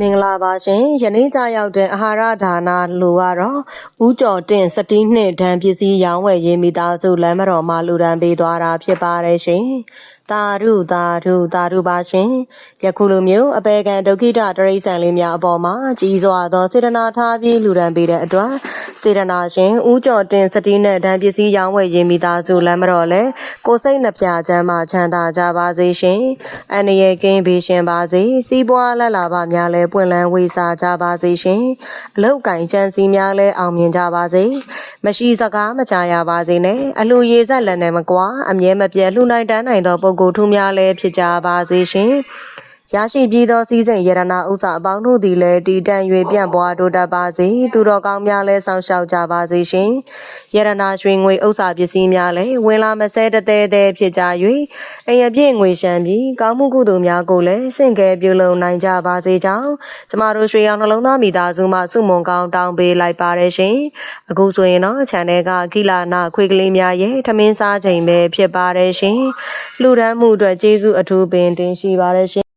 မင်္ဂလာပါရှင်ယနေ့ကြရောက်တဲ့အာဟာရဒါနလူကတော့ဦးကျော်တင့်စတီးနှစ်ဒဏ်ပစ္စည်းရောင်းဝယ်ရေးမိသားစုလမ်းမတော်မှာလူဒန်းပေးသွားတာဖြစ်ပါတယ်ရှင်တာရုတာရုတာရုပါရှင်ယခုလိုမျိုးအပေကံဒုက္ခိတတရိษံလေးများအပေါ်မှာကြီးစွာသောစေတနာထားပြီးလူဒန်းပေးတဲ့အတွက် စေတနာရှင်ဦးကျော်တင်စတီးနဲ့ဒဏ်ပစ္စည်းရောင်းဝယ်ရေးမိသားစုလမ်းမတော်လဲကိုစိတ်နှပြချမ်းမှချမ်းသာကြပါစေရှင်အန္တရာယ်ကင်းဘေးရှင်ပါစေစီးပွားလက်လာပါများလဲပွင့်လန်းဝေစာကြပါစေရှင်အလောက်ကင်ချမ်းစီများလဲအောင်မြင်ကြပါစေမရှိစကားမကြရပါစေနဲ့အလှရေဆက်လက်နဲ့မကွာအမြဲမပြတ်လှူနိုင်တန်းနိုင်သောပုဂ္ဂိုလ်ထူးများလဲဖြစ်ကြပါစေရှင် ရရှိပြီးသောစည်းစိမ်ယရနာဥစ္စာအပေါင်းတို့သည်လည်းတည်တံ့၍ပြန့်ပွားတိုးတက်ပါစေသူတော်ကောင်းများလည်းဆောင်ရှောက်ကြပါစေရှင်ယရနာရွှေငွေဥစ္စာပစ္စည်းများလည်းဝင်လာမဆဲတသေးသေးဖြစ်ကြ၍အိမ်အပြည့်ငွေရှမ်းပြီးကောင်းမှုကုသိုလ်များကိုလည်းစင့်ကဲပြုလုပ်နိုင်ကြပါစေကြောင်းကျမတို့ရွှေရောင်နှလုံးသားမိသားစုမှစုမုံကောင်းတောင်းပေးလိုက်ပါတယ်ရှင်အခုဆိုရင်တော့ channel ကကိလာနာခွေကလေးများရဲ့ထမင်းစားချိန်ပဲဖြစ်ပါတယ်ရှင်လှူဒန်းမှုအတွက်ကျေးဇူးအထူးပင်တင်ရှိပါတယ်ရှင်